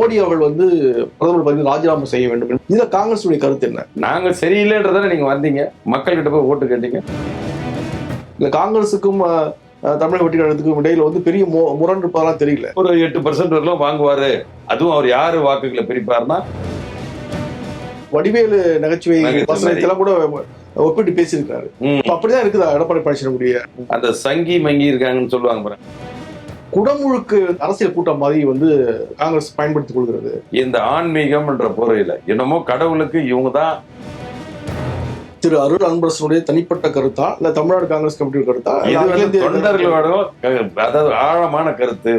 மோடி அவர்கள் வந்து பிரதமர் பதவி ராஜினாமா செய்ய வேண்டும். இதுல காங்கிரஸுடைய கருத்து என்ன? நாங்க சரியில்லைன்றதானே நீங்க வந்தீங்க. மக்கள்கிட்ட போய் ஓட்டு கேட்டீங்க. இல்ல காங்கிரஸுக்கும் தமிழக வெற்றி கழகத்துக்கும் இடையில வந்து பெரிய முரண் இருப்பதெல்லாம் தெரியல. ஒரு எட்டு பர்சன்ட் வரலாம் வாங்குவாரு. அதுவும் அவர் யாரு வாக்குகளை பிரிப்பாருன்னா? வடிவேலு நகைச்சுவை வசனத்தெல்லாம் கூட ஒப்பிட்டு பேசியிருக்காரு. அப்படிதான் இருக்குதா எடப்பாடி பழனிசாமியுடைய அந்த சங்கி மங்கி இருக்காங்கன்னு சொல்லுவாங்க பாருங்க. குடமுழுக்கு அரசியல் கூட்டம் மாதிரி வந்து காங்கிரஸ் பயன்படுத்திக் கொள்கிறது. இந்த ஆன்மீகம்ன்ற போரையில என்னமோ கடவுளுக்கு இவங்க தான் திரு அருள் அன்பரசனுடைய தனிப்பட்ட கருத்தா? இல்ல தமிழ்நாடு காங்கிரஸ் கமிட்டி கருத்தா? தொண்டர்களோட அதாவது ஆழமான கருத்து.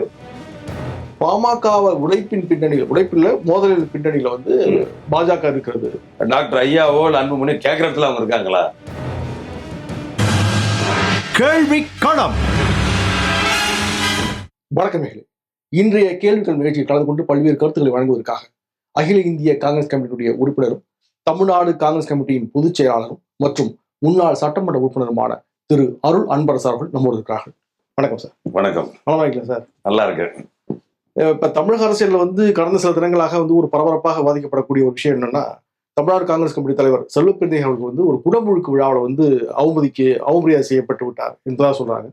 பாமக உழைப்பின் பின்னணியில் உழைப்பில் மோதலின் பின்னணியில வந்து பாஜக இருக்கிறது. டாக்டர் ஐயாவோ இல்ல அன்புமணி கேட்கறதுல அவங்க இருக்காங்களா? கேள்வி களம். வணக்கமேகளே இன்றைய கேள்விகள் நிகழ்ச்சியில் கலந்து கொண்டு பல்வேறு கருத்துக்களை வழங்குவதற்காக அகில இந்திய காங்கிரஸ் கமிட்டியுடைய உறுப்பினரும் தமிழ்நாடு காங்கிரஸ் கமிட்டியின் பொதுச் செயலாளரும் மற்றும் முன்னாள் சட்டமன்ற உறுப்பினருமான திரு அருள் அன்பரசு அவர்கள் நம்மோடு இருக்கிறார்கள். வணக்கம் சார். வணக்கம். நலமா இருக்கலாம் சார்? நல்லா இருக்கு அஹ் இப்ப தமிழக அரசியல்ல வந்து கடந்த சில தினங்களாக வந்து ஒரு பரபரப்பாக வாதிக்கப்படக்கூடிய ஒரு விஷயம் என்னன்னா தமிழ்நாடு காங்கிரஸ் கமிட்டி தலைவர் செல்வப்பிரந்தை அவர்கள் வந்து ஒரு குடமுழுக்கு விழாவில் வந்து அவமதிக்கு அவமரியாதை செய்யப்பட்டு விட்டார் என்றுதான் சொல்றாங்க.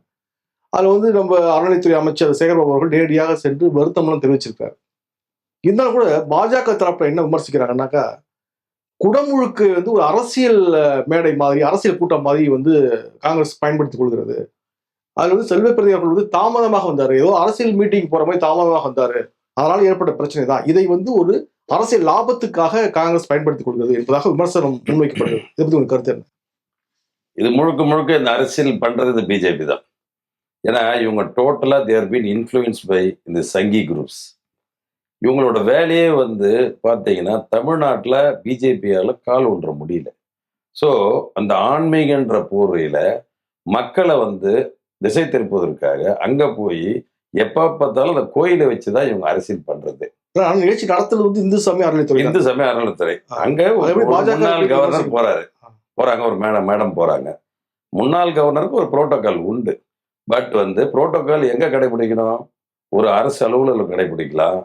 அதில் வந்து நம்ம அறநிலைத்துறை அமைச்சர் சேகர்பாபு அவர்கள் நேரடியாக சென்று வருத்தமெல்லாம் தெரிவிச்சிருக்காரு. இருந்தாலும் கூட பாஜக தரப்புல என்ன விமர்சிக்கிறாங்கன்னாக்கா குடமுழுக்கு வந்து ஒரு அரசியல் மேடை மாதிரி அரசியல் கூட்டம் மாதிரி வந்து காங்கிரஸ் பயன்படுத்திக் கொள்கிறது. அதில் வந்து செல்வ அவர்கள் வந்து தாமதமாக வந்தார். ஏதோ அரசியல் மீட்டிங் போற மாதிரி தாமதமாக வந்தார். அதனால் ஏற்பட்ட பிரச்சனை தான். இதை வந்து ஒரு அரசியல் லாபத்துக்காக காங்கிரஸ் பயன்படுத்திக் கொள்கிறது என்பதாக விமர்சனம் முன்வைக்கப்படுகிறது. இதை பற்றி உங்களுக்கு கருத்து என்ன? இது முழுக்க முழுக்க இந்த அரசியல் பண்றது பிஜேபி தான். ஏன்னா இவங்க டோட்டலா தேர் பீன் இன்ஃப்ளூயன்ஸ் பை இந்த சங்கி குரூப்ஸ் இவங்களோட வேலையே வந்து பார்த்தீங்கன்னா தமிழ்நாட்டில் பிஜேபியால கால் ஒன்ற முடியல. ஸோ அந்த ஆன்மீகன்ற போர்வையில மக்களை வந்து திசை திருப்புவதற்காக அங்க போய் எப்ப பார்த்தாலும் அந்த கோயிலை வச்சுதான் இவங்க அரசியல் பண்றது. ஆனா நிகழ்ச்சி நடத்துறது வந்து இந்து சமய அறநிலைத்துறை இந்து சமய அறநிலைத்துறை. அங்க முன்னாள் கவர்னர் ஆ. போறாங்க ஒரு மேடம் மேடம் போறாங்க. முன்னாள் கவர்னருக்கு ஒரு புரோட்டோகால் உண்டு. பட் வந்து புரோட்டோக்கால் எங்கே கடைபிடிக்கணும்? ஒரு அரசு அலுவலகம் கடைபிடிக்கலாம்.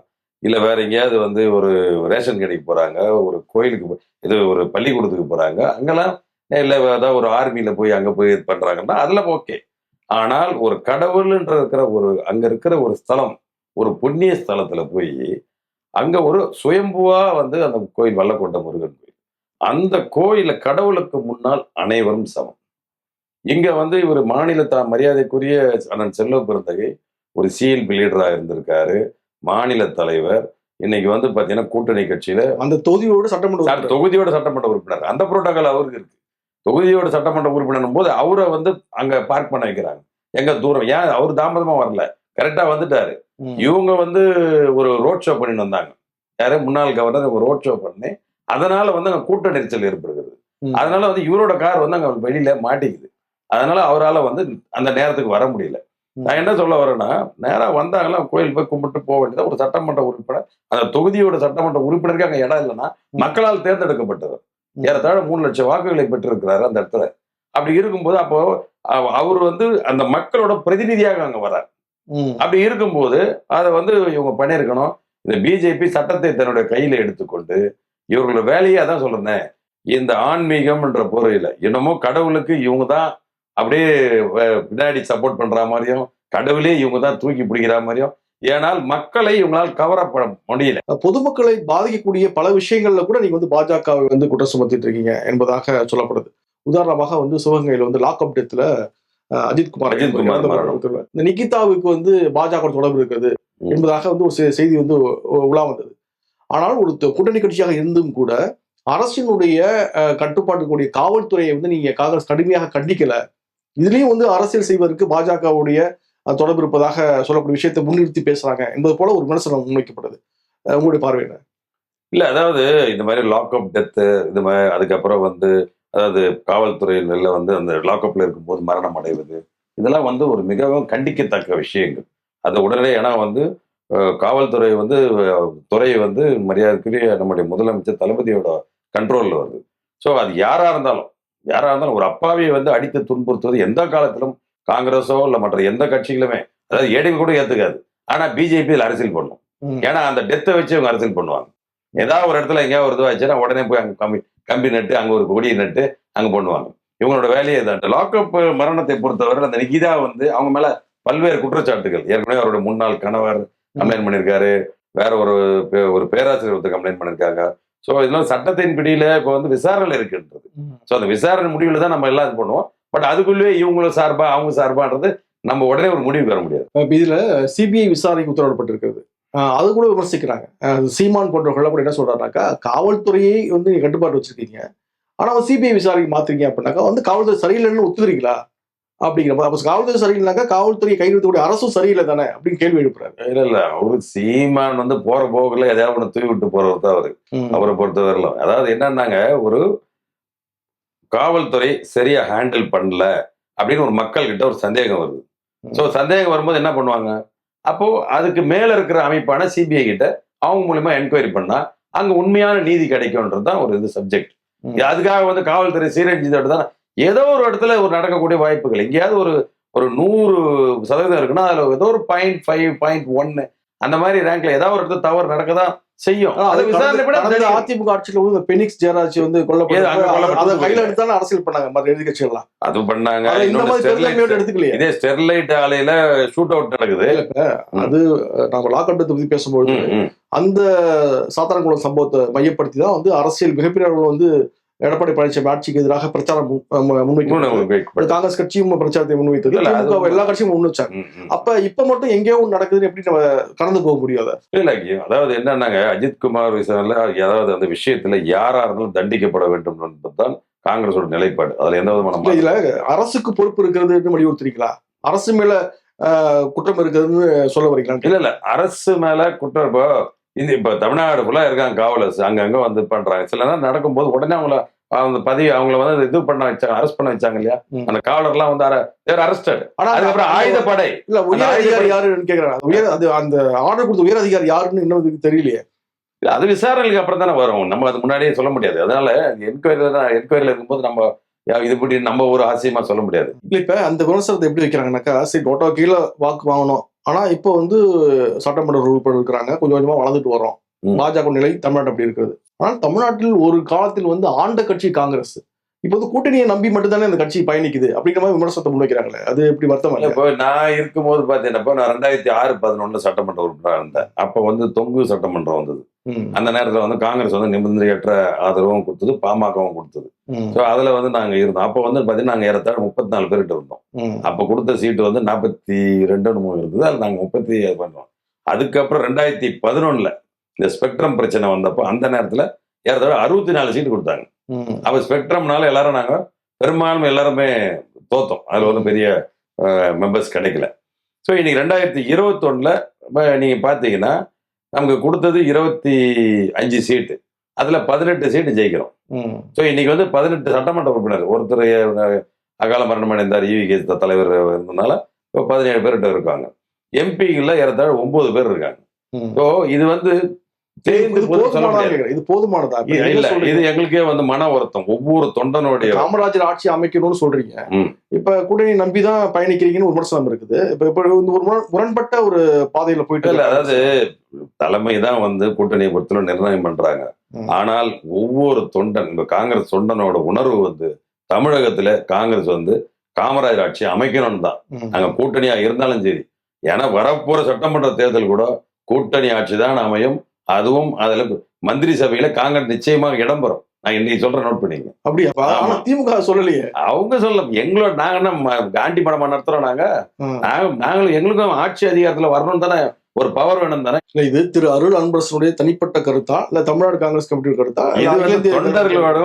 இல்லை வேற எங்கேயாவது வந்து ஒரு ரேஷன் கடைக்கு போகிறாங்க ஒரு கோயிலுக்கு இது ஒரு பள்ளிக்கூடத்துக்கு போகிறாங்க அங்கெல்லாம் இல்லை ஏதாவது ஒரு ஆர்மியில் போய் அங்கே போய் இது பண்ணுறாங்கன்னா அதெல்லாம் ஓகே. ஆனால் ஒரு கடவுள்ன்ற இருக்கிற ஒரு அங்கே இருக்கிற ஒரு ஸ்தலம் ஒரு புண்ணிய ஸ்தலத்தில் போய் அங்கே ஒரு சுயம்புவாக வந்து அந்த கோயில் வல்லக்கோட்டை முருகன் கோயில். அந்த கோயிலை கடவுளுக்கு முன்னால் அனைவரும் சமம். இங்க வந்து இவர் மாநில த- மரியாதைக்குரிய அண்ணன் செல்வ ஒரு சிஎல்பி லீடரா இருந்திருக்காரு. மாநில தலைவர். இன்னைக்கு வந்து பாத்தீங்கன்னா கூட்டணி கட்சியில அந்த தொகுதியோடு சட்டமன்ற. தொகுதியோட சட்டமன்ற உறுப்பினர். அந்த புரோட்டோகால் அவருக்கு இருக்கு. தொகுதியோட சட்டமன்ற உறுப்பினர் போது அவரை வந்து அங்க பார்க் பண்ண வைக்கிறாங்க. எங்க தூரம்? ஏன் அவர் தாமதமா வரல? கரெக்டா வந்துட்டாரு. இவங்க வந்து ஒரு ரோட் ஷோ பண்ணிட்டு வந்தாங்க. யாரு? முன்னாள் கவர்னர் ஒரு ரோட் ஷோ பண்ணி அதனால வந்து அங்க கூட்ட நெரிசல் ஏற்படுகிறது. அதனால வந்து இவரோட கார் வந்து அங்க வெளியில மாட்டிக்குது. அதனால அவரால வந்து அந்த நேரத்துக்கு வர முடியல. நான் என்ன சொல்ல வரேன்னா நேரா வந்தாங்களா கோயில் போய் கும்பிட்டு போக வேண்டியது ஒரு சட்டமன்ற உறுப்பினர் அந்த தொகுதியோட சட்டமன்ற உறுப்பினருக்கு அங்க இடம் இல்லைன்னா. மக்களால் தேர்ந்தெடுக்கப்பட்டவர் ம். ஏறத்தாழ மூணு லட்சம் வாக்குகளை பெற்றிருக்கிறாரு அந்த இடத்துல அப்படி இருக்கும்போது அப்போ அவ- அவர் வந்து அந்த மக்களோட பிரதிநிதியாக அங்க வர்றார். அப்படி இருக்கும்போது அதை வந்து இவங்க பண்ணியிருக்கணும் இந்த பிஜேபி சட்டத்தை தன்னுடைய கையில எடுத்துக்கொண்டு இவர்களோட வேலையை அதான் சொல்றேன் இந்த ஆன்மீகம்ன்ற போரையில என்னமோ கடவுளுக்கு இவங்க தான் அப்படியே பின்னாடி சப்போர்ட் பண்ற மாதிரியும் கடவுளே இவங்க தான் தூக்கி பிடிக்கிற மாதிரியும் ஏனால் மக்களை இவங்களால் கவரப்பட முடியல. பொதுமக்களை பாதிக்கக்கூடிய பல விஷயங்கள்ல கூட நீங்க வந்து பாஜகவை வந்து குற்றம் சுமத்திட்டு இருக்கீங்க என்பதாக சொல்லப்படுது. உதாரணமாக வந்து சிவகங்கையில வந்து லாக்அப் டெத்ல அஜித் குமார் அஜித் குமார் இறந்த மரணம். மரணத்துல, இந்த நிகிதாவுக்கு வந்து பாஜக தொடர்பு இருக்குது. என்பதாக வந்து ஒரு செ- செய்தி வந்து உலா வந்தது. ஆனால் ஒரு கூட்டணி கட்சியாக இருந்தும் கூட அரசினுடைய அஹ், கட்டுப்பாட்டுக்குரிய காவல்துறையை வந்து நீங்க காங்கிரஸ் கடுமையாக கண்டிக்கல. இதுலயும் வந்து அரசியல் செய்வதற்கு பாஜகவுடைய தொடர்பு இருப்பதாக சொல்லக்கூடிய விஷயத்தை முன்னிறுத்தி பேசுறாங்க என்பது போல ஒரு விமர்சனம் முன்வைக்கப்படுது. உங்களுடைய பார்வை என்ன? இல்ல அதாவது இந்த மாதிரி லாக்அப் டெத்து இந்த மாதிரி அதுக்கப்புறம் வந்து அதாவது காவல்துறையில வந்து அந்த லாக்அப்ல இருக்கும்போது மரணம் அடைவது இதெல்லாம் வந்து ஒரு மிகவும் கண்டிக்கத்தக்க விஷயங்கள். அது உடனே ஏன்னா வந்து காவல்துறை வந்து துறையை வந்து மரியாதைக்குரிய நம்முடைய முதலமைச்சர் தளபதியோட கண்ட்ரோலில் வருது. ஸோ அது யாராக இருந்தாலும் யாரா இருந்தாலும் ஒரு அப்பாவியை வந்து அடித்து துன்புறுத்துவது எந்த காலத்திலும் காங்கிரஸோ இல்லை மற்ற எந்த கட்சிகளுமே அதாவது ஏடிஎம் கூட ஏத்துக்காது. ஆனா பிஜேபியில் அரசியல் பண்ணும். ஏன்னா அந்த டெத்தை வச்சு இவங்க அரசியல் பண்ணுவாங்க. ஏதாவது ஒரு இடத்துல எங்கேயாவது ஒரு இதுவாச்சுன்னா உடனே போய் அங்க கம்பி கம்பி நட்டு அங்க ஒரு கொடியை நட்டு அங்க பண்ணுவாங்க. இவங்களோட வேலையே தான் லாக்அப் மரணத்தை பொறுத்தவரை அந்த நிகிதா வந்து அவங்க மேல பல்வேறு குற்றச்சாட்டுகள். ஏற்கனவே அவருடைய முன்னாள் கணவர் கம்ப்ளைண்ட் பண்ணியிருக்காரு. வேற ஒரு ஒரு பேராசிரியர் ஒருத்தர் கம்ப்ளைண்ட் பண்ணியிருக்காங்க. ஸோ இதெல்லாம் சட்டத்தின் பிடியில இப்போ வந்து விசாரணை இருக்குன்றது. ஸோ அந்த விசாரணை முடிவில் தான் நம்ம எல்லாம் இது பண்ணுவோம். பட் அதுக்குள்ளேயே இவங்களும் சார்பா அவங்க சார்பான்றது நம்ம உடனே ஒரு முடிவுக்கு வர முடியாது. இப்ப இதுல சிபிஐ விசாரணைக்கு உத்தரவிடப்பட்டிருக்கிறது. அது கூட விமர்சிக்கிறாங்க. சீமான் போன்றவர்கள் கூட என்ன சொல்றாருனாக்கா காவல்துறையை வந்து நீங்க கட்டுப்பாடு வச்சிருக்கீங்க. ஆனா சிபிஐ விசாரணைக்கு மாத்துறீங்க அப்படின்னாக்கா வந்து காவல்துறை சரியில்லைன்னு ஒத்துக்கிறீங்களா? அப்படிங்கிற. அப்ப காவல்துறை சரியில்லைனாக்கா காவல்துறையை கைவிடக்கூடிய அரசும் சரியில்லை தானே அப்படின்னு கேள்வி எழுப்புறாரு. இல்ல இல்ல. அவரு சீமான் வந்து போற போக்குல எதையாவது ஒண்ணு தூவி விட்டு போறவர் தான் அவரு. அவரை பொறுத்தவரையிலும் அதாவது என்னன்னாங்க ஒரு காவல்துறை சரியா ஹேண்டில் பண்ணல அப்படின்னு ஒரு மக்கள் கிட்ட ஒரு சந்தேகம் வருது. ஸோ சந்தேகம் வரும்போது என்ன பண்ணுவாங்க? அப்போ அதுக்கு மேல இருக்கிற அமைப்பான சிபிஐ கிட்ட அவங்க மூலியமா என்கொயரி பண்ணா அங்க உண்மையான நீதி கிடைக்கும்ன்றது தான் ஒரு இது சப்ஜெக்ட். அதுக்காக வந்து காவல்துறை சீரழிஞ்சதோட தான் ஏதோ ஒரு இடத்துல ஒரு நடக்கக்கூடிய வாய்ப்புகள். எங்கேயாவது ஒரு ஒரு நூறு சதவீதம் இருக்குன்னா அதுல ஏதோ ஒரு பாயிண்ட் ஃபைவ் பாயிண்ட் ஒன்னு அந்த மாதிரி ரேங்க்ல ஏதாவது ஒரு இடத்துல தவறு செய்யும். விட கடந்த தெரியும். அதிமுக ஆட்சியில பெனிக்ஸ் ஜெயராஜ் வந்து கொல்லப்பட்ட கையில. எடுத்தாலும் அரசியல் பண்ணாங்க. மற்ற எதிர்கட்சிகள்லாம் அது பண்ணாங்க. எடுத்துக்கலையே. இதே ஸ்டெர்லைட் ஆலையில ஷூட் அவுட் நடக்குது. அது நம்ம லாக்அப் பத்தி பேசும்போது. அந்த சாத்தான்குளம் சம்பவத்தை மையப்படுத்தி தான் வந்து அரசியல் மிகப்பெரிய அளவில் வந்து எடப்பாடி பழனிசாமி ஆட்சிக்கு எதிராக பிரச்சாரம் முன்வைக்கிறது காங்கிரஸ் கட்சியும் பிரச்சாரத்தை முன்வைத்தது. எல்லா கட்சியும் முன் வச்சாங்க ம், ம். அப்ப இப்ப மட்டும் எங்கேயோ ஒண்ணு நடக்குதுன்னு எப்படி நம்ம கடந்து போக முடியாது இல்ல அதாவது என்னன்னாங்க அஜித் குமார் விசாரில அதாவது அந்த விஷயத்துல யாரா இருந்தாலும் தண்டிக்கப்பட வேண்டும் என்பதுதான் காங்கிரஸோட நிலைப்பாடு. அதுல எந்த விதமான இதுல அரசுக்கு பொறுப்பு இருக்கிறதுன்னு வலியுறுத்துறீங்களா அரசு மேல குற்றம் இருக்கிறதுன்னு சொல்ல வரீங்களா? இல்ல இல்ல அரசு மேல குற்றம் இப்போ இந்த இப்ப தமிழ்நாடு ஃபுல்லா இருக்காங்க காவலர்ஸ். அங்கங்க வந்து பண்றாங்க. சில நேரம் நடக்கும்போது உடனே அவங்கள அந்த பதிவு அவங்கள வந்து இது பண்ண வச்சாங்க அரெஸ்ட் பண்ண வச்சாங்க இல்லையா. அந்த காவலர்லாம் வந்து அரெஸ்டட் ஆனா அதுக்கப்புறம் அந்த- ஆயுதப்படை. இல்ல உயர் அதிகாரி யாருன்னு கேக்குறாங்க. உயர் அது அந்த ஆர்டர் கொடுத்த உயர் அதிகாரி யாருன்னு இன்னும் இதுக்கு தெரியலையே. இல்ல, அது விசாரணைக்கு அப்புறம் தானே வரும். நம்ம அது முன்னாடியே சொல்ல முடியாது. அதனால என்கொயரியில தான் என்கொயரியில இருக்கும்போது நம்ம இது இப்படி நம்ம ஒரு ஆசையமா சொல்ல முடியாது. இல்ல இப்ப அந்த விமர்சனத்தை எப்படி வைக்கிறாங்கன்னாக்கா சரி நோட்டா கீழே வாக்கு வாங்கணும். ஆனா இப்போ வந்து சட்டமன்ற உறுப்பினர் இருக்கிறாங்க. கொஞ்சம் கொஞ்சமா வளர்ந்துட்டு வரோம். பாஜக நிலை தமிழ்நாடு அப்படி இருக்கிறது. ஆனால் தமிழ்நாட்டில் ஒரு காலத்தில் வந்து ஆண்ட கட்சி காங்கிரஸ். இப்போ வந்து கூட்டணியை நம்பி மட்டும்தானே அந்த கட்சி பயணிக்குது அப்படிங்கிற மாதிரி விமர்சனத்தை முன்வைக்கிறாங்களே? அது எப்படி வருத்தம் இல்ல, இப்போ நான் இருக்கும்போது பாத்தீங்கன்னா நான் ரெண்டாயிரத்தி ஆறு பதினொன்னுல சட்டமன்ற உறுப்பினராக இருந்தேன். அப்ப வந்து தொங்கு சட்டமன்றம் வந்தது. அந்த நேரத்துல வந்து காங்கிரஸ் வந்து நிபந்தனையற்ற ஆதரவும் கொடுத்தது பாமகவும் கொடுத்தது. ஸோ அதுல வந்து நாங்க இருந்தோம். அப்ப வந்து பாத்தீங்கன்னா நாங்க ஏறத்தாழ முப்பத்தி நாலு பேர்கிட்ட இருந்தோம். அப்ப கொடுத்த சீட்டு வந்து நாற்பத்தி ரெண்டு மூணு இருந்தது அது நாங்க முப்பத்தி பண்ணோம் அதுக்கப்புறம் ரெண்டாயிரத்தி பதினொன்னுல இந்த ஸ்பெக்ட்ரம் பிரச்சனை வந்தப்போ அந்த நேரத்துல ஏறத்தாழ அறுபத்தி நாலு சீட்டு கொடுத்தாங்க. அப்ப ஸ்பெக்ட்ரம்னால எல்லாரும் நாங்க பெரும்பான்மை எல்லாருமே தோத்தோம். அதுல வந்து பெரிய மெம்பர்ஸ் கிடைக்கல. ஸோ இன்னைக்கு ரெண்டாயிரத்தி இருபத்தொன்னுல நீங்க பாத்தீங்கன்னா நமக்கு கொடுத்தது இருபத்தி அஞ்சு சீட்டு அதுல பதினெட்டு சீட்டு ஜெயிக்கிறோம். ஸோ இன்னைக்கு வந்து பதினெட்டு சட்டமன்ற உறுப்பினர் ஒருத்தர் அகால மரணம் அடைந்தார் கே தலைவர் இருந்ததுனால இப்போ பதினேழு பேர்கிட்ட இருக்காங்க. எம்பிகளில் ஏறத்தாழ ஒன்பது பேர் இருக்காங்க. ஸோ இது வந்து இது போதுமானதா இல்ல. இது எங்களுக்கே வந்து மன வருத்தம் ஒவ்வொரு தொண்டனுடைய காமராஜர் ஆட்சி அமைக்கணும்னு சொல்றீங்க. இப்ப கூட்டணி நம்பி தான் பயணிக்கிறீங்கன்னு ஒரு விமர்சனம் இருக்குது இப்ப இப்ப இந்த ஒரு முரண்- முரண்பட்ட ஒரு பாதையில போயிட்டு இல்ல. அதாவது தலைமை தான் வந்து கூட்டணியை பொறுத்தவரை நிர்ணயம் பண்றாங்க. ஆனால் ஒவ்வொரு தொண்டன் இந்த காங்கிரஸ் தொண்டனோட உணர்வு வந்து தமிழகத்துல காங்கிரஸ் வந்து காமராஜர் ஆட்சி அமைக்கணும்னு தான். நாங்க கூட்டணியா இருந்தாலும் சரி ஏன்னா வரப்போற சட்டமன்ற தேர்தல் கூட கூட்டணி ஆட்சி தான் அமையும் அதுவும் அதுல மந்திரி சபையில காங்கிரஸ் நிச்சயமாக இடம்பெறும் நான் இன்னைக்கு சொல்றேன் நோட் பண்ணிங்க அப்படியா. திமுக சொல்லலையே. அவங்க சொல்ல எங்களோட நாங்க என்ன காண்டி படமா நடத்துறோம் நாங்க? நாங்களும் எங்களுக்கும் ஆட்சி அதிகாரத்துல வரணும் தானே ஒரு பவர் வேணும் தானே? இல்ல இது திரு அருள் அன்பரசனுடைய தனிப்பட்ட கருத்தா? இல்ல தமிழ்நாடு காங்கிரஸ் கமிட்டி கருத்தா? இது தொண்டர்களோட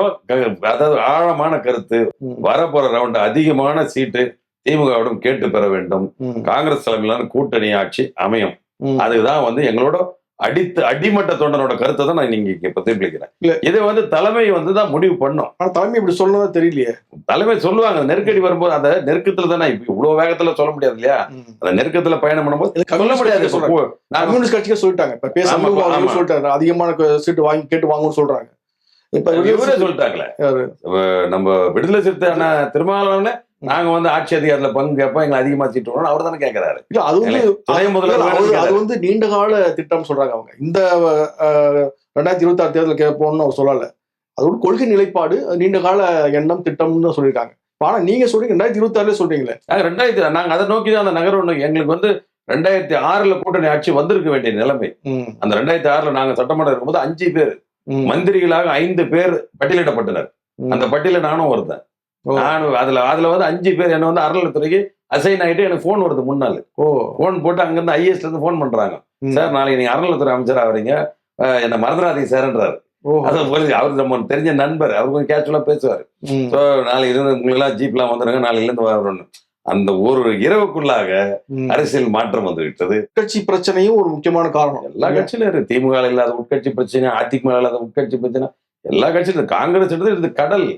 அதாவது ஆழமான கருத்து. வரப்போற ரவுண்ட் அதிகமான சீட்டு திமுகவிடம் கேட்டு பெற வேண்டும். காங்கிரஸ் தலைமையிலான கூட்டணி ஆட்சி அமையும். அதுதான் வந்து எங்களோட அடித்து அடிமட்ட தொண்டனோட கருத்தை தான் நான் நீங்க இப்ப தெரிவிக்கிறேன் இல்ல. இது வந்து தலைமை வந்து தான் முடிவு பண்ணும். ஆனா தலைமை இப்படி சொன்னதா தெரியலையே. தலைமை சொல்லுவாங்க. நெருக்கடி வரும்போது அந்த நெருக்கத்துல தானே இவ்வளவு வேகத்துல சொல்ல முடியாது இல்லையா? அந்த நெருக்கத்துல பயணம் பண்ணும்போது சொல்ல முடியாது. கம்யூனிஸ்ட் கட்சிக்கே சொல்லிட்டாங்க. இப்ப பேச ஆமா, ஆமா. சொல்லிட்டாங்க. அதிகமான சீட்டு வாங்கி கேட்டு வாங்குன்னு சொல்றாங்க. இப்ப இவரே சொல்லிட்டாங்களே? நம்ம விடுதலை சிறுத்தை திருமாவளவனே நாங்க வந்து ஆட்சி அதிகாரத்துல பங்கு கேட்போம் எங்களை அதிகமா சீட்டு அவர் தானே கேட்கறாரு இல்ல அது வந்து அது- வந்து நீண்ட கால திட்டம் சொல்றாங்க அவங்க. இந்த ரெண்டாயிரத்தி இருபத்தி ஆறு தேர்தல் கேட்போம்னு அவர் சொல்லல. அது ஒரு கொள்கை நிலைப்பாடு நீண்ட கால எண்ணம் திட்டம்னு சொல்லியிருக்காங்க. ஆனா நீங்க சொல்றீங்க ரெண்டாயிரத்தி இருபத்தி ஆறுல சொல்றீங்களே ரெண்டாயிரத்தி நாங்க அதை நோக்கி தான் அந்த நகரம் எங்களுக்கு வந்து ரெண்டாயிரத்தி ஆறுல கூட்டணி ஆட்சி வந்திருக்க வேண்டிய நிலைமை. அந்த ரெண்டாயிரத்தி ஆறுல நாங்க சட்டமன்றம் இருக்கும்போது அஞ்சு பேர் மந்திரிகளாக ஐந்து பேர் பட்டியலிடப்பட்டனர். அந்த பட்டியல நானும் ஒருத்தன். ஓ, நானும் அதுல அதுல வந்து அஞ்சு பேர் என்ன வந்து அறநிலைத்துறைக்கு அசைன் ஆயிட்டு எனக்கு ஃபோன் வருது முன்னாள். ஓ. ஃபோன் போட்டு அங்கிருந்து ஐஏஎஸ்ல இருந்து ஃபோன் பண்றாங்க. சார் நாளைக்கு நீங்க அறநிலைத்துறை அமைச்சர் ஆவறீங்க அஹ் என்ன மறந்துடாதீங்க சார்ன்றாரு. அவர் நம்ம தெரிஞ்ச நண்பர் அவர் கொஞ்சம் கேஷுவலா பேசுவார். ஸோ நாளைக்கு இருந்து உங்களெல்லாம் ஜீப்லாம் வந்துடுங்க நாளையில இருந்து வரணும் அந்த ஒரு இரவுக்குள்ளாக. அரசியல் மாற்றம் வந்து விட்டது. உட்கட்சி பிரச்சனையும் ஒரு முக்கியமான காரணம். எல்லா கட்சியிலும் இருக்கு. திமுக இல்லாத உட்கட்சி பிரச்சனை அதிமுக இல்லாத உட்கட்சி பிரச்சனை. எல்லா கட்சியிலும். காங்கிரஸ் எடுத்து கடல்.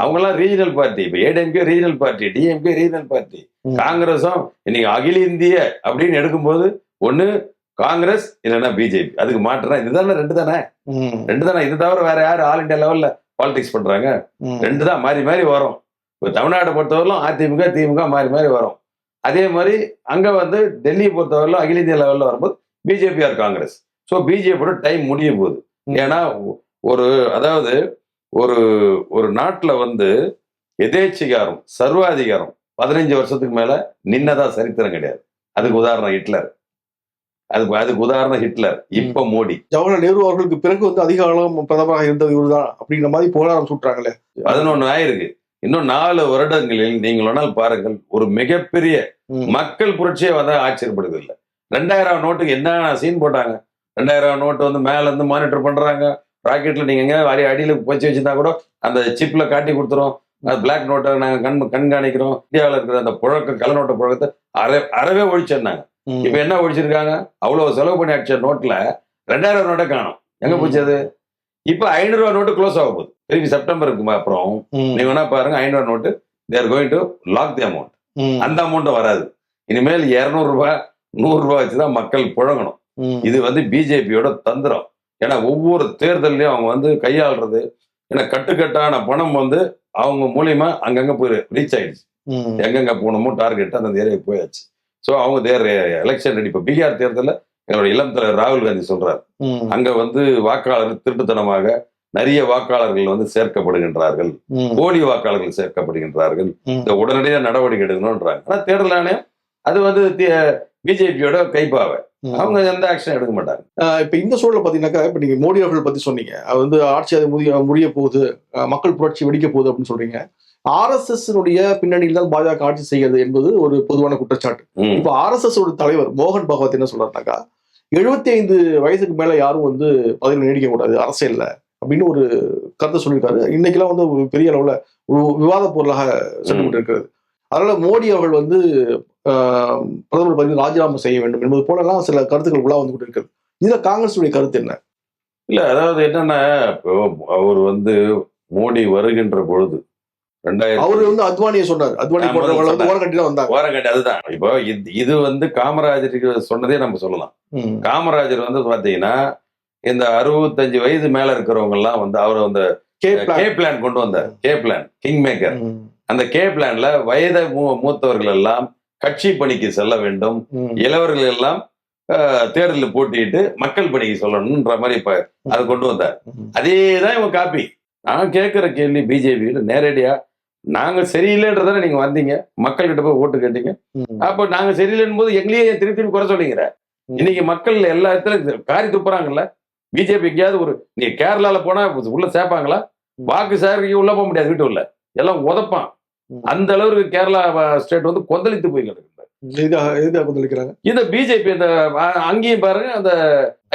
அவங்க எல்லாம் ரீஜனல் பார்ட்டி இப்ப ADMK regional party DMK regional party. காங்கிரஸும் இன்னைக்கு அகில இந்திய அப்படின்னு எடுக்கும்போது ஒண்ணு காங்கிரஸ் இல்லைன்னா பிஜேபி அதுக்கு மாற்றுனா இதுதானே ரெண்டு தானே ரெண்டு தானே இது தவிர வேற யாரு ஆல் இந்தியா லெவல்ல பாலிடிக்ஸ் பண்றாங்க. ரெண்டு தான் மாறி மாறி வரும். இப்போ தமிழ்நாடு பொறுத்தவரையிலும் அதிமுக திமுக மாறி மாறி வரும். அதே மாதிரி அங்க வந்து டெல்லியை பொறுத்தவரையிலும் அகில இந்திய லெவல்ல வரும்போது பிஜேபி ஆர் காங்கிரஸ். ஸோ பிஜேபியோட டைம் முடிய போகுது. ஏன்னா ஒரு அதாவது ஒரு ஒரு நாட்டுல வந்து எதேச்சிகாரம் சர்வாதிகாரம் பதினஞ்சு வருஷத்துக்கு மேல நின்னதா சரித்திரம் கிடையாது. அதுக்கு உதாரணம் ஹிட்லர். அதுக்கு அதுக்கு உதாரணம் ஹிட்லர் இப்ப மோடி. ஜவஹர்லால் நேரு அவர்களுக்கு பிறகு வந்து அதிக காலம் பிரதமராக இருந்தது இவர்தான். அப்படிங்கிற மாதிரி புகழாரம் சுட்டுறாங்களே. பதினொன்னு ஆயிருக்கு. இன்னும் நாலு வருடங்களில் நீங்கள் வேணால் பாருங்கள் ஒரு மிகப்பெரிய. மக்கள் புரட்சியே வந்து ஆச்சரியப்படுது இல்லை ரெண்டாயிரம் நோட்டுக்கு என்ன சீன் போட்டாங்க? ரெண்டாயிரம் நோட்டு வந்து மேல இருந்து மானிட்டர் பண்றாங்க. ராக்கெட்ல நீங்க எங்க அடி அடியில போச்சு வச்சிருந்தா கூட அந்த சிப்ல காட்டி கொடுத்துரும். அது பிளாக் நோட்டை நாங்க கண் கண்காணிக்கிறோம். இந்தியாவில் இருக்கிற அந்த புழக்க கள்ள நோட்டு புழக்கத்தை அற அறவே ஒழிச்சிருந்தாங்க. இப்ப என்ன ஒழிச்சிருக்காங்க? அவ்வளவு செலவு பண்ணி அடிச்ச நோட்ல ரெண்டாயிரம் நோட்டை காணும். எங்க. போச்சு அது? இப்ப ஐநூறு ரூபா நோட்டு க்ளோஸ் ஆக போகுது. திருப்பி செப்டம்பருக்கு அப்புறம் நீங்க வேணா பாருங்க ஐநூறு note they're going to lock the amount அந்த அமௌண்ட்டும் வராது. இனிமேல் இருநூறு ரூபாய் நூறு ரூபாய் வச்சுதான் மக்கள் புழங்கணும். இது வந்து பிஜேபியோட தந்திரம். ஏன்னா ஒவ்வொரு தேர்தல்லையும் அவங்க வந்து கையாளுறது ஏன்னா கட்டுக்கட்டான பணம் வந்து அவங்க மூலியமா அங்கங்க போய் ரீச் ஆயிடுச்சு. எங்கெங்க போகணுமோ டார்கெட் அந்த ஏரியாவுக்கு போயாச்சு ஸோ அவங்க தேர் எலெக்ஷன் ரெடி இப்போ பீகார் தேர்தலில் எங்களோட இளம் தலைவர் ராகுல் காந்தி சொல்றாரு. அங்க வந்து வாக்காளர் திருட்டுத்தனமாக நிறைய வாக்காளர்கள் வந்து சேர்க்கப்படுகின்றார்கள். போலி வாக்காளர்கள் சேர்க்கப்படுகின்றார்கள். இந்த உடனடியாக நடவடிக்கை எடுக்கணும்ன்றாங்க ஆனா தேர்தல் ஆணையம் அது வந்து பிஜேபியோட கைப்பாவை. அவங்க எந்த ஆக்ஷன் எடுக்க மாட்டாங்க. இப்ப இந்த சூழல பாத்தீங்கன்னாக்கா இப்ப நீங்க மோடி அவர்கள் பத்தி சொன்னீங்க. அது வந்து ஆட்சி அது முடிய முடிய போகுது மக்கள் புரட்சி வெடிக்க போகுது அப்படின்னு சொல்றீங்க. ஆர்எஸ்எஸ் பின்னணியில் தான் பாஜக ஆட்சி செய்கிறது என்பது ஒரு பொதுவான குற்றச்சாட்டு. இப்ப ஆர்எஸ்எஸ் உடைய தலைவர் மோகன் பகவத் என்ன சொல்றாருனாக்கா எழுபத்தி ஐந்து வயசுக்கு மேல யாரும் வந்து பதவியில் நீடிக்க கூடாது அரசியல்ல அப்படின்னு ஒரு கருத்தை சொல்லியிருக்காரு. இன்னைக்கெல்லாம் வந்து ஒரு பெரிய அளவுல ஒரு விவாத பொருளாக சென்று. கொண்டிருக்கிறது. அதனால மோடி அவர்கள் வந்து பிரதமர் பதவி ராஜினாமா செய்ய வேண்டும் என்பது போலலாம் சில கருத்துக்கள் உலா வந்து கொண்டிருக்கிறது இதுல காங்கிரஸுடைய கருத்து என்ன இல்ல அதாவது என்னன்னா அவர் வந்து மோடி வருகின்ற பொழுது ரெண்டாயிரம் அவரு வந்து அத்வானியை சொன்னார் அத்வானி ஆமா, போன்றவங்க வந்து சொன்னார். ஓரம் கட்டி தான் வந்தாங்க ஓரங்கட்டி அதுதான் இப்போ இது இது வந்து காமராஜருக்கு சொன்னதே நம்ம சொல்லலாம். காமராஜர் வந்து பாத்தீங்கன்னா இந்த அறுபத்தஞ்சு வயது மேல இருக்கிறவங்க எல்லாம் வந்து அவர் அந்த கே பிளான். கொண்டு வந்தார் கே பிளான் கிங் மேக்கர். அந்த கே பிளான்ல வயதை மூ- மூத்தவர்கள் எல்லாம் கட்சி பணிக்கு செல்ல வேண்டும். இளவர்கள் எல்லாம் தேர்தலில் போட்டியிட்டு மக்கள் பணிக்கு சொல்லணும்ன்ற மாதிரி இப்ப அதை கொண்டு வந்தார். அதே தான் இவன் காப்பி நான் கேட்கிற கேள்வி பிஜேபியில நேரடியா நாங்க சரியில்லைன்றதானே நீங்க வந்தீங்க மக்கள் கிட்ட போய் ஓட்டு கேட்டீங்க. அப்ப நாங்க சரியில்லைன்னு போது எங்களையே திருப்பி திருப்பி குறை சொல்லிங்கிற. இன்னைக்கு மக்கள் எல்லா இடத்துல காரி துப்புறாங்கல்ல பிஜேபி எங்கேயாவது ஒரு நீ கேரளால போனா உள்ள சேர்ப்பாங்களா. வாக்கு சேகரிக்க உள்ள போக முடியாது வீட்டு உள்ள எல்லாம் உதப்பான். அந்த அளவுக்கு கேரளா ஸ்டேட் வந்து கொந்தளித்து போய் கொந்தளிக்கிறாங்க. இந்த பிஜேபி அந்த அ- அங்கேயும் பாருங்க அந்த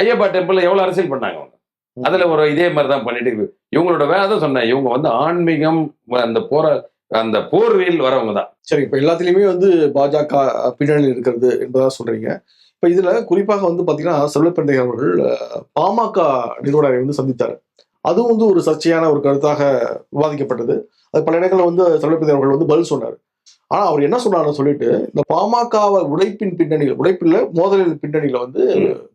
ஐயப்பா டெம்பிள் எவ்வளவு அரசியல் பண்ணாங்க அவங்க. அதுல ஒரு இதே மாதிரி தான் பண்ணிட்டு இருக்கு. இவங்களோட வேலை தான் சொன்னேன் இவங்க வந்து ஆன்மீகம் அந்த போற அந்த போர்வையில் வரவங்க தான். சரி இப்ப எல்லாத்துலயுமே வந்து பாஜக பின்னணியில் இருக்கிறது என்பதா சொல்றீங்க. இப்ப இதுல குறிப்பாக வந்து பாத்தீங்கன்னா செல்வப்பெண்டை அவர்கள் பாமக நிறுவனரை வந்து சந்தித்தார். அதுவும் வந்து ஒரு சர்ச்சையான ஒரு கருத்தாக விவாதிக்கப்பட்டது. அது பல இடங்கள்ல வந்து செல்வப்பெண்டை அவர்கள் வந்து பதில் சொன்னார். ஆனா அவர் என்ன சொன்னார்னு சொல்லிட்டு இந்த பாமகவை உழைப்பின் பின்னணியில் உழைப்பில் மோதலின் பின்னணியில வந்து.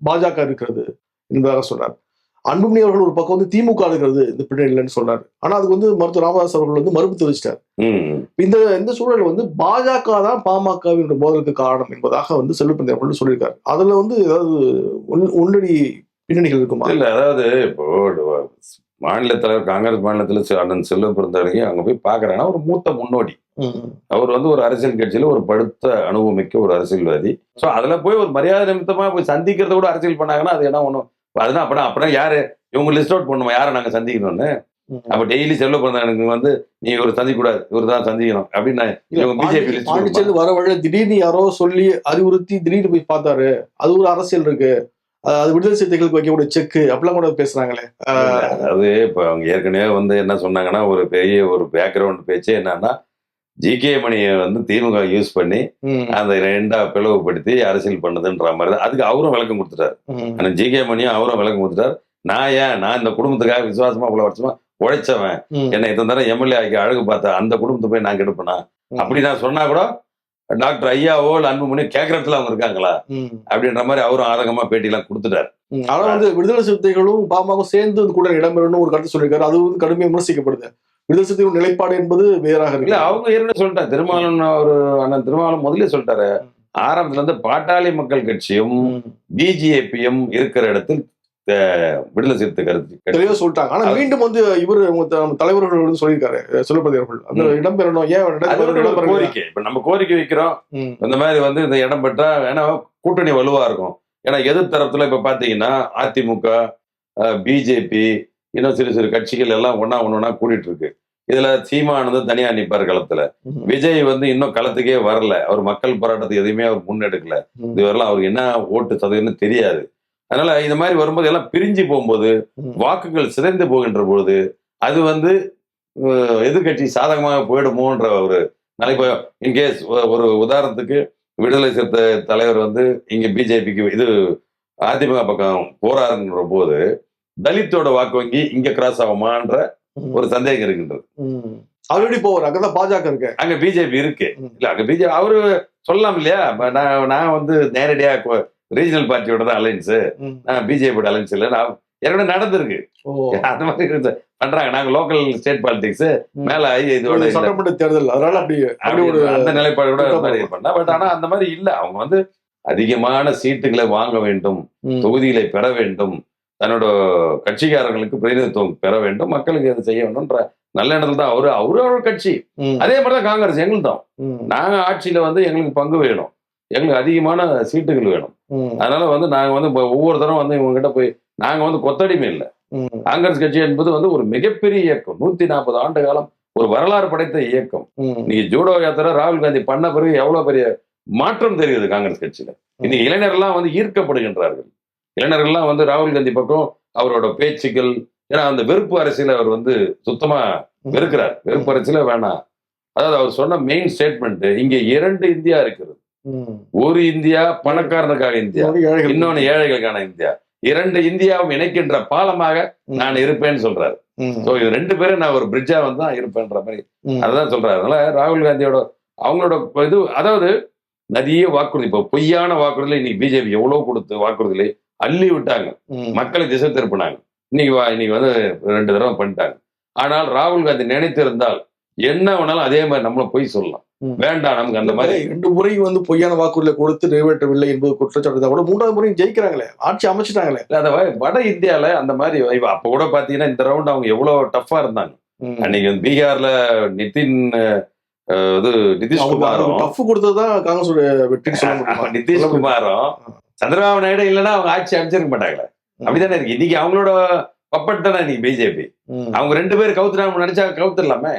பாஜக இருக்கிறது என்பதாக சொன்னார். அன்புமணி அவர்கள் ஒரு பக்கம் வந்து திமுக இருக்கிறது இந்த பின்னணியிலன்னு சொன்னார். ஆனா அதுக்கு வந்து மருத்துவர் ராமதாஸ் அவர்கள் வந்து மறுப்பு தெரிவிச்சிட்டார். இந்த இந்த சூழல் வந்து பாஜக தான் பாமகவின் மோதலுக்கு காரணம் என்பதாக வந்து செல்வப்பிரதி அவர்கள் சொல்லியிருக்காரு. அதுல வந்து ஏதாவது உள்ளடி பின்னணிகள் இருக்குமா இல்ல அதாவது இப்போ மாநில தலைவர் காங்கிரஸ் மாநிலத்துல அண்ணன் செல்வ பிறந்தவரையும் அங்க போய் பாக்குறாங்கன்னா ஒரு மூத்த முன்னோடி. அவர் வந்து ஒரு அரசியல் கட்சியில ஒரு படுத்த அனுபவமிக்க ஒரு அரசியல்வாதி. சோ அதுல போய் ஒரு மரியாதை நிமித்தமா போய் சந்திக்கிறத கூட அரசியல் பண்ணாங்கன்னா அது என்ன ஒண்ணும் அதுதான் அப்படின்னா அப்படின்னா யாரு? இவங்க லிஸ்ட் அவுட் பண்ணுவோம் யாரை நாங்க சந்திக்கணும்னு. அப்ப டெய்லி செல்வ பிறந்தவனுக்கு வந்து நீ இவர் சந்திக்க கூடாது இவர் தான் சந்திக்கணும். அப்படின்னு பிஜேபி பாண்டிச்சேரி வர வழி திடீர்னு யாரோ சொல்லி அறிவுறுத்தி திடீர்னு போய் பார்த்தாரு. அது ஒரு அரசியல் இருக்கு. அது விடுதலை சிறுத்தைகளுக்கு வைக்கக்கூடிய செக்கு அப்படிலாம் கூட பேசுறாங்களே. அதாவது இப்ப அவங்க ஏற்கனவே வந்து என்ன சொன்னாங்கன்னா ஒரு பெரிய ஒரு பேக்ரவுண்ட் பேச்சே என்னன்னா ஜிகே மணியை வந்து திமுக யூஸ் பண்ணி அந்த ரெண்டா பிளவுபடுத்தி அரசியல் பண்ணுதுன்ற மாதிரி தான். அதுக்கு அவரும் விளக்கம் கொடுத்துட்டாரு. ஆனா ஜிகே மணியும் அவரும் விளக்கம் கொடுத்துட்டாரு. நான் ஏன் நான் இந்த குடும்பத்துக்காக விசுவாசமா இவ்வளவு வருஷமா உழைச்சவன். என்னை இத்தனை தரம் எம்எல்ஏ ஆக்கி அழகு பார்த்த அந்த குடும்பத்தை போய் நான் கெடுப்பேனா. அப்படி நான் சொன்னா கூட டாக்டர் ஐயாவோ அன்புமணி கேட்கறதுல அவங்க இருக்காங்களா? அப்படின்ற மாதிரி அவரும் ஆதங்கமா பேட்டிலாம் கொடுத்துட்டாரு. ஆனா வந்து விடுதலை சிறுத்தைகளும் பாமகவும் சேர்ந்து கூட இடம்பெறணும் ஒரு கருத்து சொல்லியிருக்காரு. அது வந்து கடுமையாக விமர்சிக்கப்படுது. விடுதலை சிறுத்தைகள் நிலைப்பாடு என்பது வேறாக இல்ல இருக்கு அவங்க ஏற்கனவே சொல்லிட்டாரு திருமாவளவன் ஒரு அண்ணன் திருமாவளவன் முதல்ல சொல்லிட்டாரு. ஆரம்பத்துல இருந்து பாட்டாளி மக்கள் கட்சியும். பிஜேபியும் இருக்கிற இடத்தில் விடுதலை சிறுத்தை கருத்து தெளிவா சொல்லிட்டாங்க. ஆனா மீண்டும் வந்து இவர் தலைவர்கள் வந்து சொல்லியிருக்காரு செல்வப்பதி அவர்கள். அந்த ம். இடம்பெறணும். ஏன் கோரிக்கை. இப்ப நம்ம கோரிக்கை வைக்கிறோம். இந்த மாதிரி வந்து இந்த இடம் பெற்றா ஏன்னா கூட்டணி வலுவா இருக்கும். ஏன்னா எதிர் தரப்புல இப்ப பாத்தீங்கன்னா அதிமுக பிஜேபி இன்னும் சிறு சிறு கட்சிகள் எல்லாம் ஒண்ணா ஒண்ணா கூடிட்டு இருக்கு இதுல சீமானது தனியா நிப்பார் களத்துல. விஜய் வந்து இன்னும் களத்துக்கே வரல. அவர் மக்கள் போராட்டத்தை எதுவுமே அவர் முன்னெடுக்கல. ம். இதுவரைலாம் அவருக்கு என்ன ஓட்டு சதவீதம்னு தெரியாது. அதனால இந்த மாதிரி வரும்போது எல்லாம் பிரிஞ்சு போகும்போது. வாக்குகள் சிதைந்து போகின்ற பொழுது அது வந்து அஹ், எதிர்க்கட்சி சாதகமாக போயிடுமோன்ற ஒரு நாளைக்கு இன்கேஸ் ஒரு உதாரணத்துக்கு விடுதலை சிறுத்தை தலைவர் வந்து இங்க பிஜேபிக்கு இது அதிமுக பக்கம் போறாருன்ற போது தலித்தோட வாக்கு வங்கி இங்க கிராஸ் ஆகுமான்ற. ஒரு சந்தேகம் இருக்கின்றது. ஆல்ரெடி போவார் அங்கதான் பாஜக இருக்கு அங்க பிஜேபி இருக்கு. இல்ல அங்க பிஜேபி அவரு சொல்லலாம் இல்லையா நான் நான் வந்து நேரடியா ரீஜனல் பார்ட்டியோட தான் அலைன்ஸ். நான் பிஜேபியோட அலைன்ஸ் இல்லை நான் ஏற்கனவே நடந்திருக்கு அந்த மாதிரி பண்றாங்க நாங்க லோக்கல் ஸ்டேட் பாலிடிக்ஸ். மேல இதோட. சட்டமன்ற தேர்தல் அதனால அப்படி அப்படி ஒரு அந்த நிலைப்பாடோட மாதிரி. பண்ணா பட் ஆனா அந்த மாதிரி இல்ல அவங்க வந்து அதிகமான சீட்டுகளை வாங்க வேண்டும். தொகுதிகளை பெற வேண்டும் தன்னோட கட்சிக்காரர்களுக்கு பிரதிநிதித்துவம் பெற வேண்டும் மக்களுக்கு இதை செய்ய வேண்டும்ன்ற நல்ல எண்ணத்துல தான் அவரு அவரு அவர் கட்சி. அதே மாதிரி தான் காங்கிரஸ் எங்களுக்கு தான். நாங்க ஆட்சியில வந்து எங்களுக்கு பங்கு வேணும் எங்களுக்கு அதிகமான சீட்டுகள் வேணும். அதனால வந்து நாங்க வந்து ஒவ்வொரு தரம் வந்து இவங்க கிட்ட போய் நாங்க வந்து கொத்தடிமை இல்லை. காங்கிரஸ் கட்சி என்பது வந்து ஒரு மிகப்பெரிய இயக்கம். நூத்தி நாற்பது ஆண்டு காலம் ஒரு வரலாறு படைத்த இயக்கம். நீங்க ஜூடோ யாத்திரை ராகுல் காந்தி பண்ண பிறகு எவ்வளவு பெரிய மாற்றம் தெரியுது காங்கிரஸ் கட்சியில. இன்னைக்கு இளைஞர்கள்லாம் வந்து ஈர்க்கப்படுகின்றார்கள். இளைஞர்கள்லாம் வந்து ராகுல் காந்தி பக்கம் அவரோட பேச்சுக்கள் ஏன்னா அந்த வெறுப்பு அரசியல அவர் வந்து சுத்தமா வெறுக்கிறார். வெறுப்பு அரசியல வேணாம். அதாவது அவர் சொன்ன மெயின் ஸ்டேட்மெண்ட் இங்க இரண்டு இந்தியா இருக்கிறது. ஒரு இந்தியா பணக்காரனுக்காக இந்தியா. இன்னொன்னு ஏழைகளுக்கான இந்தியா இரண்டு இந்தியாவும் இணைக்கின்ற பாலமாக. நான் இருப்பேன்னு சொல்றாரு. சோ இது ரெண்டு பேரும் நான் ஒரு பிரிட்ஜா வந்து தான் இருப்பேன்ற மாதிரி ம். அதுதான் சொல்றாரு அதனால ராகுல் காந்தியோட அவங்களோட இது அதாவது நிறைய வாக்குறுதி இப்போ பொய்யான வாக்குறுதியில இன்னைக்கு பிஜேபி எவ்வளவு கொடுத்து வாக்குறுதியில அள்ளி விட்டாங்க. மக்களை திசை திருப்பினாங்க இன்னைக்கு வா இன்னைக்கு வந்து ரெண்டு தடவை பண்ணிட்டாங்க ஆனால் ராகுல் காந்தி நினைத்திருந்தால் என்ன வேணாலும் அதே மாதிரி நம்மளும் பொய் சொல்லலாம். வேண்டாம் நமக்கு அந்த மாதிரி. ரெண்டு முறை வந்து பொய்யான வாக்குறுதியை கொடுத்து நிறைவேற்றவில்லை என்பது குற்றச்சாட்டு கூட மூன்றாவது முறையும் ஜெயிக்கிறாங்களே ஆட்சி அமைச்சிட்டாங்களே. இல்ல, அத வ- வட இந்தியால அந்த மாதிரி அப்ப கூட பாத்தீங்கன்னா இந்த ரவுண்ட் அவங்க எவ்வளவு டஃப்பா இருந்தாங்க. அன்னைக்கு பீகார்ல நிதின் இது நிதிஷ்குமாரும் டஃப் கொடுத்ததுதான் காங்கிரஸ் வெற்றி சொல்ல நிதிஷ்குமாரும் சந்திரபாபு நாயுடு இல்லைன்னா அவங்க ஆட்சி அமைச்சிருக்க மாட்டாங்களே. அப்படிதானே இருக்கு. இன்னைக்கு அவங்களோட பப்பட் தானே இன்னைக்கு பிஜேபி. அவங்க ரெண்டு பேர் கவுத்துறாங்க நினைச்சா கவுத்துடலாமே?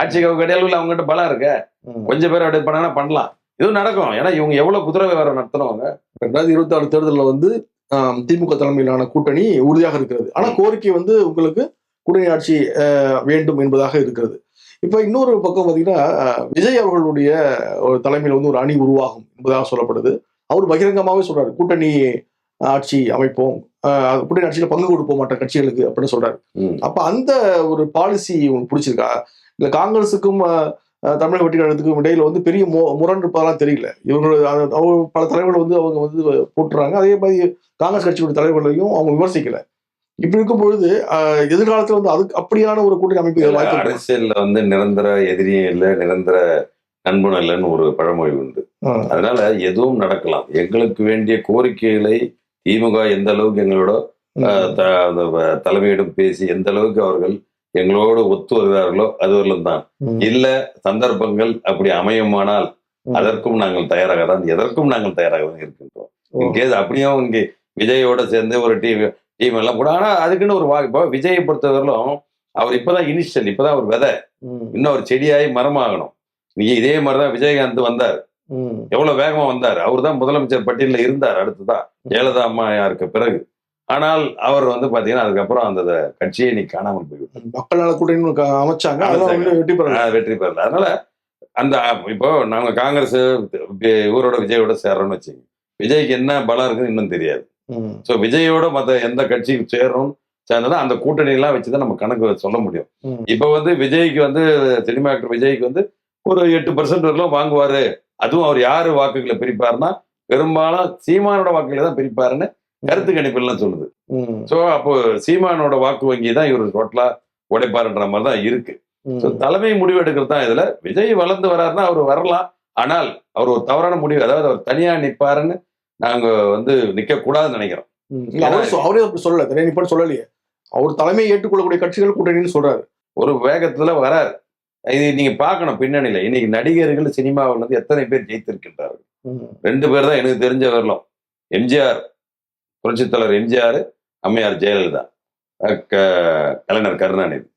ஆட்சி கவு இடையில அவங்ககிட்ட பலம் இருக்கு. கொஞ்சம் பேர் அப்படி பண்ணாங்கன்னா பண்ணலாம். இதுவும் நடக்கும். ஏன்னா இவங்க எவ்வளவு குதிரை வியாபாரம் நடத்துறவங்க. ரெண்டாயிரத்தி இருபத்தி ஆறு தேர்தலில் வந்து திமுக தலைமையிலான கூட்டணி உறுதியாக இருக்கிறது. ஆனா. கோரிக்கை வந்து உங்களுக்கு கூட்டணி ஆட்சி வேண்டும் என்பதாக இருக்கிறது. இப்ப இன்னொரு பக்கம் பாத்தீங்கன்னா விஜய் அவர்களுடைய ஒரு தலைமையில் வந்து ஒரு அணி உருவாகும் என்பதாக சொல்லப்படுது. அவர் பகிரங்கமாவே சொல்றாரு கூட்டணி ஆட்சி அமைப்போம். கூட்டணி ஆட்சியில பங்கு கொடுப்போம் மற்ற கட்சிகளுக்கு அப்படின்னு சொல்றாரு. அப்ப அந்த ஒரு பாலிசி உங்களுக்கு பிடிச்சிருக்கா? இல்ல காங்கிரஸுக்கும் தமிழக வெற்றி கழகத்துக்கும் இடையில வந்து பெரிய மு முரண் இருப்பதெல்லாம் தெரியல. இவங்க அது- அவங்க பல தலைவர்கள் வந்து அவங்க வந்து போட்டுறாங்க. அதே மாதிரி காங்கிரஸ் கட்சியோட தலைவர்களையும் அவங்க விமர்சிக்கல. இப்படி இருக்கும் பொழுது எதிர்காலத்துல வந்து அதுக்கு அப்படியான ஒரு கூட்டணி அமைப்பு? அரசியல்ல வந்து நிரந்தர எதிரியும் இல்லை நிரந்தர நண்பனும் இல்லைன்னு ஒரு பழமொழி உண்டு. அதனால எதுவும் நடக்கலாம். எங்களுக்கு வேண்டிய கோரிக்கைகளை திமுக எந்த அளவுக்கு எங்களோட தலைமையிடம் பேசி எந்த அளவுக்கு அவர்கள் எங்களோடு ஒத்து வருகிறார்களோ அது வரலும் தான். இல்ல சந்தர்ப்பங்கள் அப்படி அமையுமானால். அதற்கும் நாங்கள் தயாராக தான் எதற்கும் நாங்கள் தயாராக தான் இருக்கின்றோம். இன்கேஸ் அப்படியும் இங்கே விஜயோட சேர்ந்து ஒரு டீம் டீம் எல்லாம் கூட ஆனா அதுக்குன்னு ஒரு வாய்ப்பு விஜயை பொறுத்தவரையிலும் அவர் இப்பதான் இனிஷியல் இப்பதான் ஒரு விதை. இன்னும் ஒரு செடியாகி மரமாகணும் நீங்க இதே மாதிரிதான் விஜயகாந்த் வந்தார். எவ்வளவு வேகமா வந்தார் அவர் தான் முதலமைச்சர் பட்டியலில் இருந்தார் அடுத்துதான் ஜெயலலிதா அம்மா யாருக்கு பிறகு ஆனால் அவர் வந்து பாத்தீங்கன்னா அதுக்கப்புறம் அந்த கட்சியை நீ காணாமல் போய்விட்டார் மக்கள் நல கூட்டணி அமைச்சாங்க. வெற்றி பெறல. வெற்றி பெறல. அதனால அந்த இப்போ நாங்க காங்கிரஸ் இவரோட விஜயோட சேர்றோம்னு வச்சுக்கோங்க. விஜய்க்கு என்ன பலம் இருக்குன்னு இன்னும் தெரியாது. ஸோ விஜயோட மற்ற எந்த கட்சிக்கு சேரணும் சேர்ந்ததா அந்த கூட்டணி எல்லாம் வச்சுதான் நம்ம கணக்கு சொல்ல முடியும். இப்போ வந்து விஜய்க்கு வந்து சினிமா ஆக்டர் விஜய்க்கு வந்து ஒரு எட்டு பர்சன்ட் வரலாம் வாங்குவாரு. அதுவும் அவர் யாரு வாக்குகளை பிரிப்பாருன்னா பெரும்பாலும் சீமானோட வாக்குகளை தான் பிரிப்பாருன்னு கருத்து கணிப்பெல்லாம் சொல்லுது. ஸோ அப்போ சீமானோட வாக்கு வங்கி தான் இவர் டோட்டலா உடைப்பாருன்ற மாதிரி தான் இருக்கு. ஸோ தலைமை முடிவு எடுக்கிறது தான் இதுல. விஜய் வளர்ந்து வராருன்னா அவர் வரலாம். ஆனால் அவர் ஒரு தவறான முடிவு அதாவது அவர் தனியா நிப்பாருன்னு நாங்க வந்து நிக்க கூடாதுன்னு நினைக்கிறோம் அவரு சொ- அவரே அப்படி சொல்லல. தனியா நிப்பான்னு சொல்லலையே. அவர் தலைமையை ஏற்றுக்கொள்ளக்கூடிய கட்சிகள் கூட்டணின்னு சொல்றாரு. ஒரு வேகத்துல வராரு. இது நீங்க பார்க்கணும் பின்னணியில. இன்னைக்கு நடிகர்கள் சினிமாவில் வந்து எத்தனை பேர் ஜெயித்திருக்கின்றார்கள். ரெண்டு பேர் தான் எனக்கு தெரிஞ்ச வரலாம். எம்ஜிஆர் புரட்சித் தலைவர் எம்ஜிஆர் அம்மையார் ஜெயலலிதா கலைஞர் கருணாநிதி.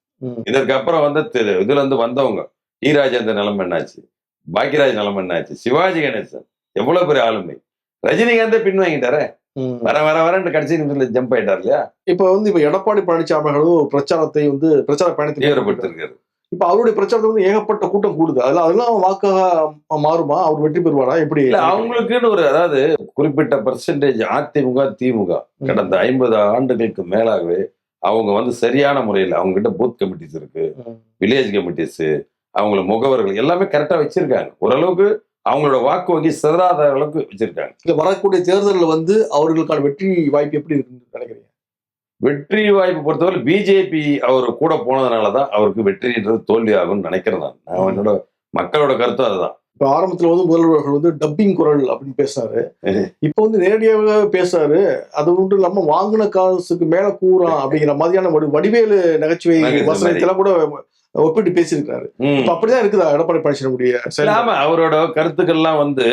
இதற்கு அப்புறம் வந்து திரு- இதுல இருந்து வந்தவங்க டி ராஜேந்தர் நிலைமை என்னாச்சு பாக்கியராஜ் நிலைமை என்னாச்சு சிவாஜி கணேசன் எவ்வளவு பெரிய ஆளுமை. ரஜினிகாந்தே பின்வாங்கிட்டாரே. ம். வர வர வரன்ட்டு கடைசி நிமிஷத்துல ஜம்ப் ஆயிட்டார் இல்லையா? இப்ப வந்து இப்ப எடப்பாடி பழனிசாமி அவர்களும் பிரச்சாரத்தை வந்து பிரச்சார பயணத்தை தீவிரப்படுத்திருக்காரு. இப்ப அவருடைய பிரச்சாரத்தை வந்து ஏகப்பட்ட கூட்டம் கூடுது. அதுல அதெல்லாம் வாக்காக மாறுமா? அவர் வெற்றி பெறுவாரா? எப்படி அவங்களுக்குன்னு ஒரு அதாவது குறிப்பிட்ட பர்சன்டேஜ் அதிமுக திமுக கடந்த ஐம்பது ஆண்டுகளுக்கு மேலாகவே அவங்க வந்து சரியான முறையில் அவங்க கிட்ட பூத் கமிட்டிஸ் இருக்கு. வில்லேஜ் கமிட்டிஸ் அவங்கள முகவர்கள் எல்லாமே கரெக்டா வச்சிருக்காங்க. ஓரளவுக்கு அவங்களோட வாக்கு வங்கி சிதறாத அளவுக்கு வச்சிருக்காங்க. வரக்கூடிய தேர்தலில் வந்து அவர்களுக்கான வெற்றி வாய்ப்பு எப்படி இருக்குன்னு நினைக்கிறீங்க? வெற்றி வாய்ப்பு பொறுத்தவரை பிஜேபி அவர் கூட போனதுனால தான் அவருக்கு வெற்றின்றது தோல்வி ஆகும்னு நினைக்கிறேன் நான். நான் என்னோட மக்களோட கருத்தும் அதுதான். இப்ப ஆரம்பத்துல வந்து முதல்வர்கள் வந்து டப்பிங் குரல் அப்படின்னு பேசினாரு இப்ப வந்து நேரடியாக பேசுறாரு அது மட்டும் இல்லாம வாங்கின காசுக்கு மேல கூறான் அப்படிங்கிற மாதிரியான வடி- வடிவேலு நகைச்சுவை நகைச்சுவை வசனத்தெல்லாம் கூட ஒப்பிட்டு பேசியிருக்காரு அப்படிதான் இருக்குதா எடப்பாடி பழனிசாமியுடைய? ஆமா அவரோட கருத்துக்கள்லாம் வந்து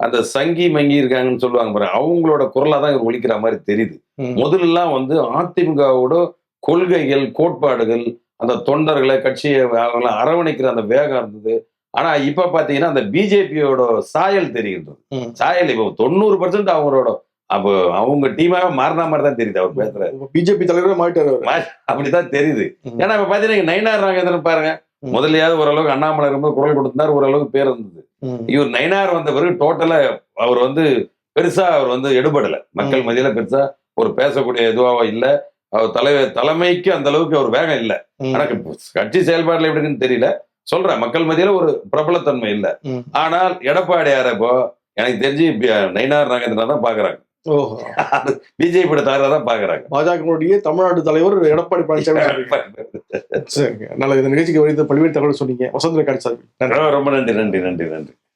அந்த சங்கி மங்கி இருக்காங்கன்னு சொல்லுவாங்க பாரு அவங்களோட குரலா தான் இவர் ஒழிக்கிற மாதிரி தெரியுது ம். முதல்லலாம் வந்து அதிமுகவோட கொள்கைகள் கோட்பாடுகள் அந்த தொண்டர்களை கட்சியை அவங்களை அரவணைக்கிற அந்த வேகம் இருந்தது ஆனா இப்ப பாத்தீங்கன்னா அந்த பிஜேபியோட சாயல் தெரிகின்றது. சாயல் இப்போ தொண்ணூறு பர்சன்ட் அவங்களோட அப்போ அவங்க டீமாவே மாறின மாதிரி தான் தெரியுது அவர் பேசுற பிஜேபி தலைவரே மாறிட்டாரு அவரு. அப்படிதான் தெரியுது. ஏன்னா இப்ப பாத்தீங்கன்னா நயினார் நாகேந்திரன் பாருங்க. முதலையாவது ஓரளவுக்கு அண்ணாமலை இருக்கும்போது குரல் கொடுத்தார் ஓரளவுக்கு பேர் இருந்தது. இவர் நயினார் வந்த பிறகு டோட்டலா அவர் வந்து பெருசா அவர் வந்து எடுபடல மக்கள். மத்தியில பெருசா ஒரு பேசக்கூடிய இதுவாக இல்ல அவர் தலைவர் தலைமைக்கு அந்த அளவுக்கு ஒரு வேகம் இல்ல. ஆனா கட்சி செயல்பாடுல எப்படி இருக்குன்னு தெரியல சொல்றேன் மக்கள் மத்தியில ஒரு பிரபலத்தன்மை இல்ல. ஆனால் எடப்பாடியார இப்போ எனக்கு தெரிஞ்சு நயினார் நாகேந்திரன் தான் பாக்குறாங்க பிஜேபி தாரா தான் பாக்குறாங்க. பாஜகவுடைய தமிழ்நாடு தலைவர் எடப்பாடி பழனிசாமி. சரிங்க. நல்ல இந்த நிகழ்ச்சிக்கு வரைந்த பல்வேறு தகவல் சொன்னீங்க. வசந்த காட்சி ரொம்ப நன்றி நன்றி நன்றி நன்றி.